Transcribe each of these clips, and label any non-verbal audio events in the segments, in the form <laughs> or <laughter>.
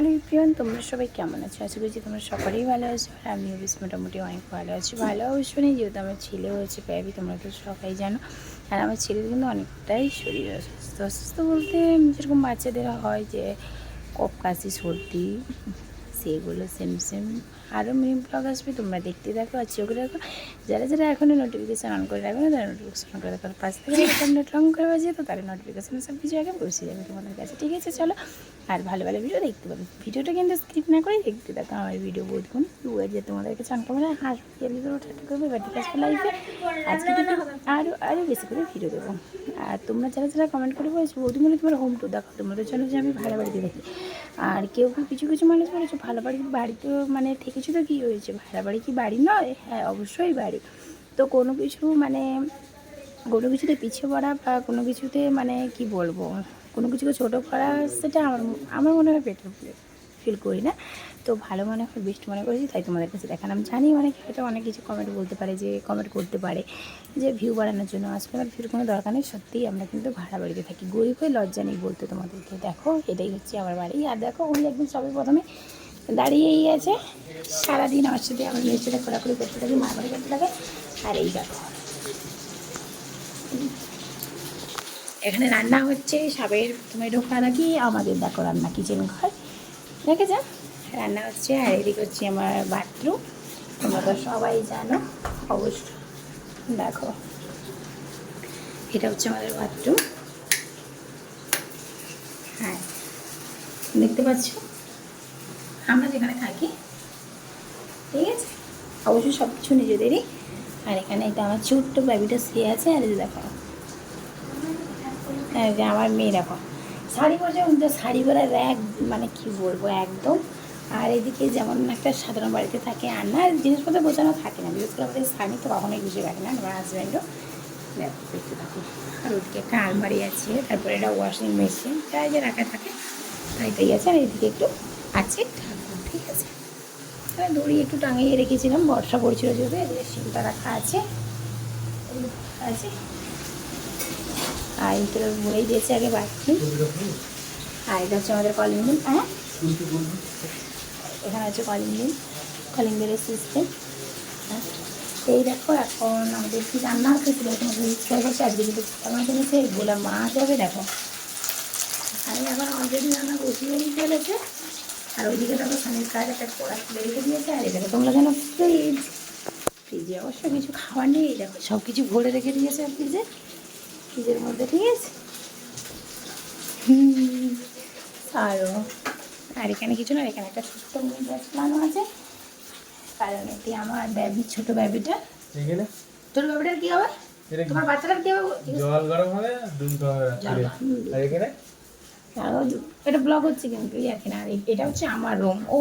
Hello ইপ্রিয়ন তোমরা সবাই কেমন আছো? আশা করছি তোমরা সকলেই ভালো আছো। আর আমিও বেশ মোটামুটি অনেক ভালো আছি। ভালো অবশ্য নেই, যেহেতু আমার ছেলে হয়েছে প্যাবি তোমরা তো সবাই জানো। আর আমার ছেলের কিন্তু অনেকটাই শরীর অসুস্থ। অসুস্থ বলতে যেরকম বাচ্চাদের হয় যে কপ কাশি, সর্দি সেগুলো সেম সেম আরও মিনি ব্লগ আসবে তোমরা দেখতে থাকো আর চোখ রাখো যারা যারা এখনও নোটিফিকেশান অন করে রাখবে না তারা নোটিফিকেশান অন করে রাখো। পাঁচ থেকে যখন <laughs> নেট অন করে বাজে তো তারা নোটিফিকেশান সব কিছু আগে পৌঁছে যাবে তোমাদের কাছে। ঠিক আছে চলো। আর ভালো ভালো ভিডিও দেখতে পাবে। ভিডিওটা কিন্তু স্কিপ না করে দেখতে থাকো। আমার ভিডিও বহুতক্ষণ দু যে তোমাদের কাছে অন করে হাসবে গেলে তো ঠাট্টা করবে বাটি লাইফে আজকে থেকে আরও আরও বেশি করে ভিডিও দেবো। আর তোমরা যারা যারা কমেন্ট করে বলছো মানে তোমার হোম টু দেখো তোমাদের জন্য যে আমি ভালো বাড়িতে দেখি। আর কেউ কেউ কিছু কিছু মানুষ বলেছে, ভালো বাড়ি বাড়িতেও মানে থেকেছো তো কী হয়েছে? ভাড়া বাড়ি কি বাড়ি নয়? হ্যাঁ অবশ্যই বাড়ি। তো কোনো কিছু মানে কোনো কিছুতে পিছিয়ে পড়া বা কোনো কিছুতে মানে কি বলব? কোনো কিছুকে ছোটো করা সেটা আমার আমার মনে হয় বেটার ফিল করি না। তো ভালো মনে হয়, বেস্ট মনে করেছি, তাই তোমাদের কাছে দেখালাম। জানি অনেক হয়তো অনেক কিছু কমেন্ট বলতে পারে, যে কমেন্ট করতে পারে, যে ভিউ বাড়ানোর জন্য আসলে আমার ভিউর কোনো দরকার নেই। সত্যিই আমরা কিন্তু ভাড়া বাড়িতে থাকি। গরিব হয়ে লজ্জা নেই বলতে তোমাদেরকে। দেখো, এটাই হচ্ছে আমার বাড়ি। আর দেখো, উনি একদিন সবে প্রথমে দাঁড়িয়েই আছে। সারাদিন আমার সাথে আমার মেয়ের সাথে খোলাখুলি করতে থাকে, মারামারি করতে থাকে। আর এই দেখো। এখানে রান্না হচ্ছে সাবের তুমি ঢোকা নাকি, আমাদের দেখো রান্না কিচেন ঘর। দেখেছ? রান্না হচ্ছে, আর এদিকে হচ্ছে আমার বাথরুম তোমরা তো সবাই জানো অবশ্য দেখো, এটা হচ্ছে আমাদের বাথরুম হ্যাঁ দেখতে পাচ্ছ? আমরা যেখানে থাকি, ঠিক আছে? অবশ্যই সব কিছু নিজেদেরই। আর এখানে এটা আমার ছোট্ট বেবিটা শুয়ে আছে, আর দেখো। হ্যাঁ আমার মেয়ে, দেখো। শাড়ি পরে শাড়ি পরে র্যাক মানে কি বলব, একদম আর এদিকে যেমন একটা সাধারণ বাড়িতে থাকে, আর না জিনিসপত্র বোঝানো থাকে না। বিশেষ করে আমাদের স্বামী তো কখনোই বুঝে রাখে না, আমার হাজব্যান্ডও দেখো, দেখতে থাকি আর ওদিকে একটা আলমারি আছে, তারপরে এটা ওয়াশিং মেশিন যাই যে রাখা থাকে তাই আছে। আর এদিকে একটু আছে ঠিক আছে। দড়ি একটু টাঙিয়ে রেখেছিলাম, বর্ষা পড়ছিল যেহেতু, এদিকে শিলটা রাখা আছে। আছে। আর এইটা বলেই দিয়েছে আগে বাথরুম আর এটা হচ্ছে আমাদের কলিং বিল হ্যাঁ? এখানে আছে কলিং বিল কলিং বিলের সিস্টেম হ্যাঁ এই দেখো এখন আমাদের কি রান্না হচ্ছে সেটা তোমাদের ইচ্ছা করছে। আজকে কিন্তু আমার জেনেছে গোলা মাছ হবে, দেখো। আমি এখন অলরেডি রান্না বসিয়েই ফেলেছে। আর ওইদিকে দেখো স্বামীর কাজ, একটা কড়া তুলে রেখে দিয়েছে, আর এদিকে তোমরা যেন ফ্রিজ ফ্রিজে অবশ্য কিছু খাওয়ার নেই, দেখো সব কিছু ভরে রেখে দিয়েছে ফ্রিজে ফ্রিজের মধ্যে ঠিক আছে? আরও আর এখানে কিছু না এখানে একটা ছোট্ট গাছ লাগানো আছে। কারণ এটি আমার ব্যাবি ছোট ব্যাবিটা এখানে? ছোট ব্যাবিটার কি হবে? তোমার বাচ্চাটার কি হবে? জল গরম হবে দুধ হবে জল রাত্রে। গরম। আর এখানে? এটা ব্লগ হচ্ছে কিন্তু এই আর আর এটা হচ্ছে আমার রুম ও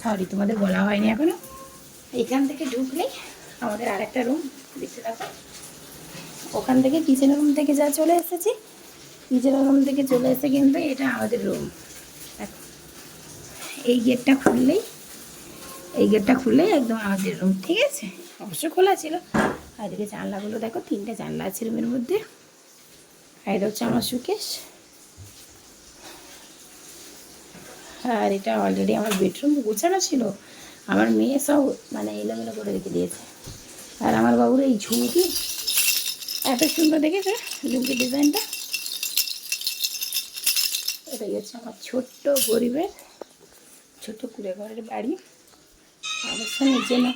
সরি তোমাদের বলা হয়নি এখনও। এখান থেকে ঢুকলেই আমাদের আরেকটা রুম দেখতে থাকো। ওখান থেকে কিচেন রুম থেকে যা চলে এসেছি কিচেন রুম থেকে চলে এসে কিন্তু এটা আমাদের রুম এই গেটটা খুললেই, এই গেটটা খুললেই একদম আমাদের রুম ঠিক আছে? অবশ্য খোলা ছিল। আর এদিকে জানলাগুলো দেখো, তিনটে জানলা আছে রুমের মধ্যে। আর এটা হচ্ছে আমার সুকেশ আর এটা অলরেডি আমার বেডরুম গোছানো ছিল। আমার মেয়ে সব মানে এলোমেলো করে রেখে দিয়েছে। আর আমার বাবুর এই ঝুমকি, এত সুন্দর দেখেছে ঝুমকি ডিজাইনটা এটাই হচ্ছে আমার ছোট্ট গরিবের ছোট্ট কুড়ে ঘরের বাড়ি। অবশ্য নিজে না।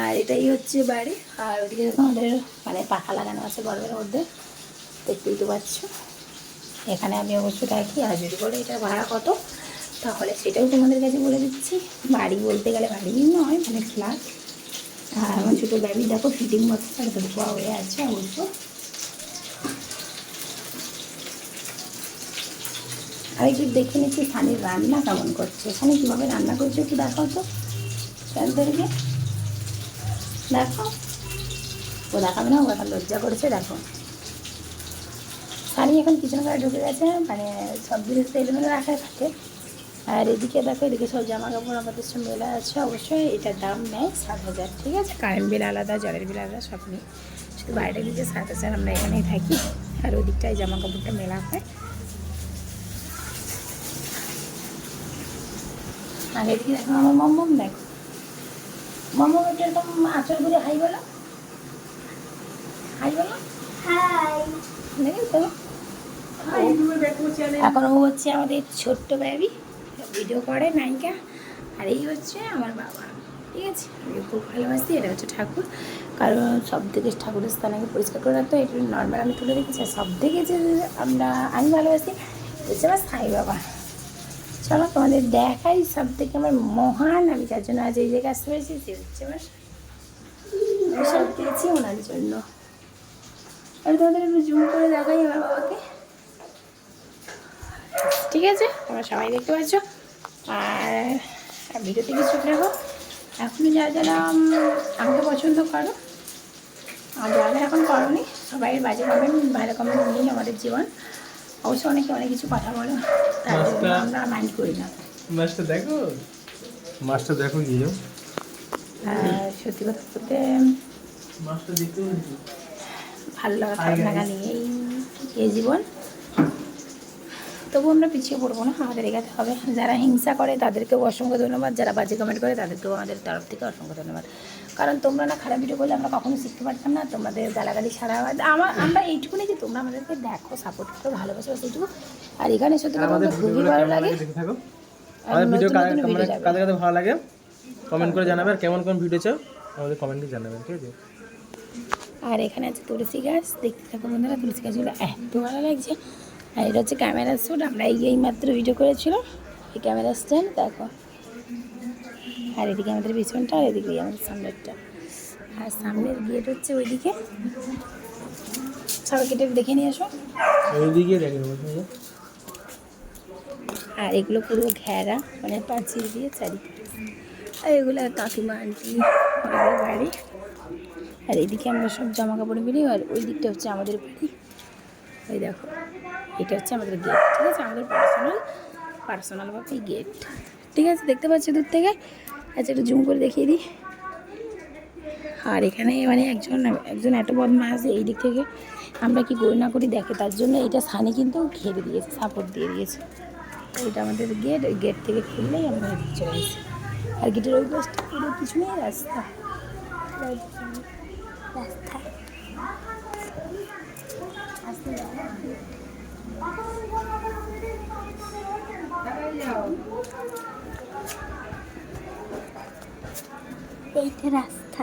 আর এটাই হচ্ছে বাড়ি। আর ওদিকে আমাদের মানে পাখা লাগানো আছে গরমের মধ্যে। দেখতেই তো পাচ্ছ। এখানে আমি অবশ্য থাকি আর যদি বলে এটা ভাড়া কত তাহলে সেটাও তোমাদের কাছে বলে দিচ্ছি। বাড়ি বলতে গেলে বাড়ি নয় মানে ফ্ল্যাট আর আমার ছোটো ব্যাবি দেখো ফিটিং মতো তার দুপুয়া হয়ে আছে অবশ্য। আর একটু দেখে নিচ্ছি সানির রান্না কেমন করছে। এখানে কীভাবে রান্না করছে একটু দেখাও তো। তাদেরকে দেখো। ও দেখাবে না, ও এখন লজ্জা করেছে, দেখো। সানি এখন কিচেন ঘরে ঢুকে গেছে মানে সব জিনিস এলোমেলো রাখা থাকে। আর এদিকে দেখো, এদিকে সব জামা কাপড় আমাদের সব মেলা আছে। অবশ্যই এটার দাম নেয় সাত হাজার, ঠিক আছে? কারেন্ট বিল আলাদা, জলের বিল আলাদা, সব নিয়ে শুধু বাইরে দিকে সাত হাজার, আমরা এখানেই থাকি। আর ওদিকটায় জামা কাপড়টা মেলা হয়। আর এদিকে দেখো আমার মম্মম দেখো। মম্মম একটু এরকম আঁচল করে হাই বলো। হাই বলো। দেখেছ? এখন ও হচ্ছে আমাদের ছোট্ট বেবি ভিডিও করে নায়িকা। আর এই হচ্ছে আমার বাবা। ঠিক আছে? আমি খুব ভালোবাসি এটা হচ্ছে ঠাকুর। কারণ সব থেকে ঠাকুরের স্থানকে পরিষ্কার করে রাখতো এটা নর্মাল আমি তুলে রেখেছি আর সব থেকে যে আমরা আমি ভালোবাসি হচ্ছে আমার সাই বাবা। চলো তোমাদের দেখাই সব থেকে আমার মহান আমি যার জন্য আজ এই যে আসতে পেরেছি, সে হচ্ছে আমার আমি সব দিয়েছি ওনার জন্য। আমি তোমাদের একটু জুম করে দেখাই আমার বাবাকে। ঠিক আছে? তোমরা সবাই দেখতে পাচ্ছ? আর ভিডিওতে কিছু দেখো এখনও যারা যারা আমাকে পছন্দ করো। আর যারা এখন করোনি, সবাই বাজে কমেন্ট ভালো কমেন্ট নিয়ে আমাদের জীবন। অবশ্য অনেকে অনেক কিছু কথা বলো তার জন্য আমরা মাইন্ড করি না। মাছটা দেখো। মাছটা দেখো আর সত্যি কথা বলতে মাছটা দেখতে ভালো লাগা খারাপ. লাগা নিয়েই এই জীবন। তবু আমরা পিছিয়ে পড়ব না আমাদের এগাতে হবে। যারা হিংসা করে তাদেরকেও অসংখ্য ধন্যবাদ যারা বাজে কমেন্ট করে তাদেরকেও আমাদের তরফ থেকে অসংখ্য ধন্যবাদ। কারণ তোমরা না খারাপ ভিডিও করলে আমরা কখনো শিখতে পারতাম না তোমাদের গালাগালি সারা আমার আমরা এইটুকুনি যে তোমরা আমাদেরকে দেখো সাপোর্ট করো ভালোবাসো সেইটুকু। আর এখানে সত্যি কথা খুবই ভালো লাগে। আমাদের ভিডিও কাদের কাদের ভালো লাগে? কমেন্ট করে জানাবে আর কেমন কোন ভিডিও চাও? আমাদের কমেন্টে জানাবেন ঠিক আছে? আর এখানে আছে তুলসী গাছ। দেখতে থাকো বন্ধুরা তুলসী গাছগুলো এত ভালো লাগছে। আর এটা হচ্ছে ক্যামেরা শ্যুট আমরা এই এই মাত্র ভিডিও করেছিলাম এই ক্যামেরা স্ট্যান্ড দেখো। আর এদিকে আমাদের পিছনটা আর এদিকে আমাদের সামনেরটা। আর সামনের গেট হচ্ছে ওইদিকে। সবাই গেটে দেখে নিয়ে আসো। দেখে নেব আর এগুলো পুরো ঘেরা মানে পাঁচিল দিয়ে চারিদিকে। আর এগুলো কাকিমা আন্টি আমাদের বাড়ি। আর এদিকে আমরা সব জামা কাপড় মিলি আর ওই দিকটা হচ্ছে আমাদের বাড়ি। ওই দেখো এটা হচ্ছে আমাদের গেট ঠিক আছে? আমাদের পার্সোনাল পার্সোনালভাবে গেট। ঠিক আছে দেখতে পাচ্ছি দূর থেকে? আচ্ছা একটু জুম করে দেখিয়ে দিই। আর এখানে মানে একজন একজন এত বদমাস এই দিক থেকে আমরা কি করি না করি দেখে, তার জন্য এটা সানি কিন্তু ঘেরে দিয়েছে সাপোর্ট দিয়ে দিয়েছে। এটা আমাদের গেট ওই গেট থেকে খুললেই আমরা চলে এসেছি আর গেটের ওই পাশটা কিছু নেই রাস্তা। রাস্তা। এইটা রাস্তা।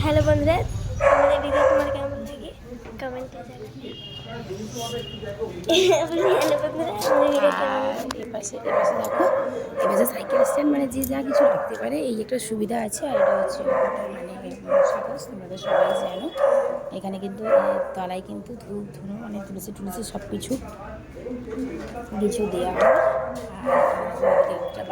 হ্যালো বন্ধুরা আমাদের ভিডিও তোমার কেমন লাগে? কমেন্টে <laughs> হ্যালো বন্ধুরা আমাদের ভিডিও কেমন এপাশে এপাশে দেখো এপাশে সাইকেল স্ট্যান্ড মানে যে যা কিছু রাখতে পারে, এই একটা সুবিধা আছে, আর এটা হচ্ছে মানে সাপোজ তোমরা তো সবাই জানো। এখানে কিন্তু তলায় কিন্তু ধূপ, ধুনো মানে তুলসী, টুলসি সব কিছু কিছু দেওয়া হয়। একটা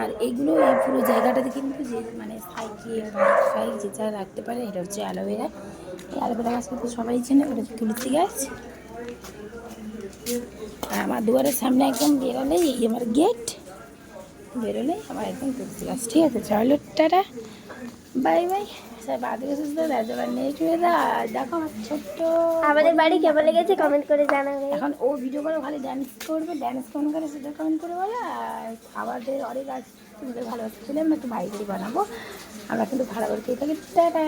আর এইগুলো এই পুরো জায়গাটাতে কিন্তু যে মানে সাইকেল যে যা রাখতে পারে, এটা হচ্ছে অ্যালোভেরা। এই অ্যালোভেরা গাছ কিন্তু সবাই চেনে, ওটা তুলসী গাছ। আমার দুয়ারের সামনে একদম বেরোলেই এই আমার গেট। বেরোলেই আমার একদম তুলসী গাছ ঠিক আছে চলো টাটা। Bye bye. স্যার বাদ সুস্থ দেখা আমার ছোট্ট আমাদের বাড়ি কেমন লেগেছে কমেন্ট করে জানাবে। এখন ও ভিডিও করে খালি করবে ড্যান্স কেমন করে সেটা কমেন্ট করে বলে আর অনেক আছে তোমাদের ভালোবাসা ছিল আমরা একটু বানাবো। আমরা কিন্তু ভাড়া করে খেয়ে থাকি। টাটা।